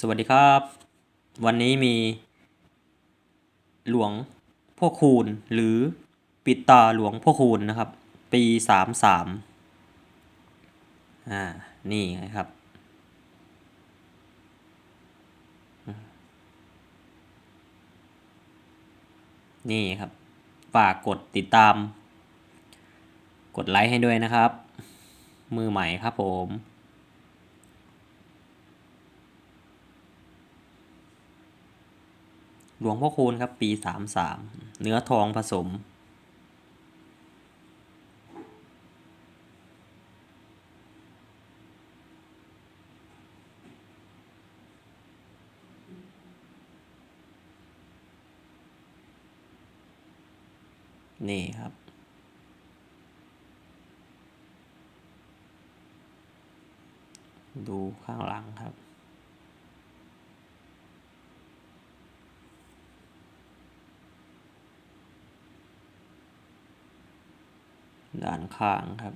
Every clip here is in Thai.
สวัสดีครับ วันนี้มี หลวงพ่อคูณหรือปิดตาหลวงพ่อคูณนะครับ ปีสามสามอ่า นี่ไงครับ นี่ครับ ฝากกดติดตาม กดไลค์ให้ด้วยนะครับ มือใหม่ครับผม หลวงพ่อคูณครับ ปีสามสามเนื้อทองผสม นี่ครับดูข้างหลังครับ ด้านข้างครับ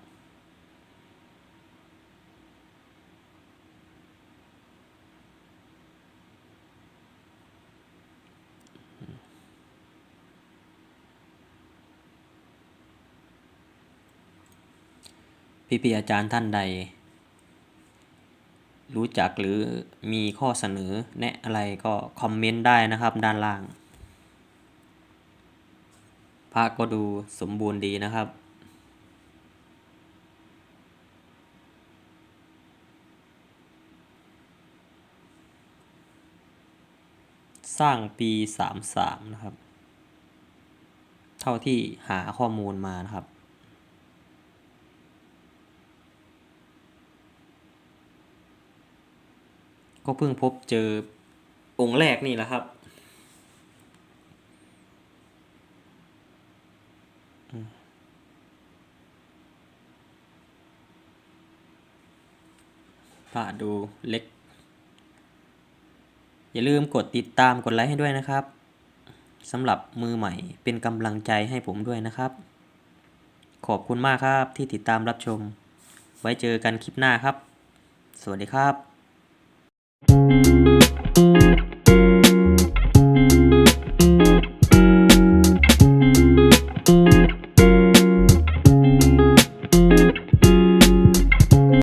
พี่พี่อาจารย์ท่านใด รู้จักหรือมีข้อเสนอแนะอะไรก็คอมเมนต์ได้นะครับด้านล่างพระก็ดูสมบูรณ์ดีนะครับ สร้างปีสามสามนะครับ เท่าที่หาข้อมูลมานะครับ ก็เพิ่งพบเจอองค์แรกนี่แหละครับพระดูเล็ก อย่าลืมกดติดตามกดไลค์ให้ด้วยนะครับสำหรับมือใหม่เป็นกำลังใจให้ผมด้วยนะครับ ขอบคุณมากครับที่ติดตามรับชม ไว้เจอกันคลิปหน้าครับ สวัสดีครับ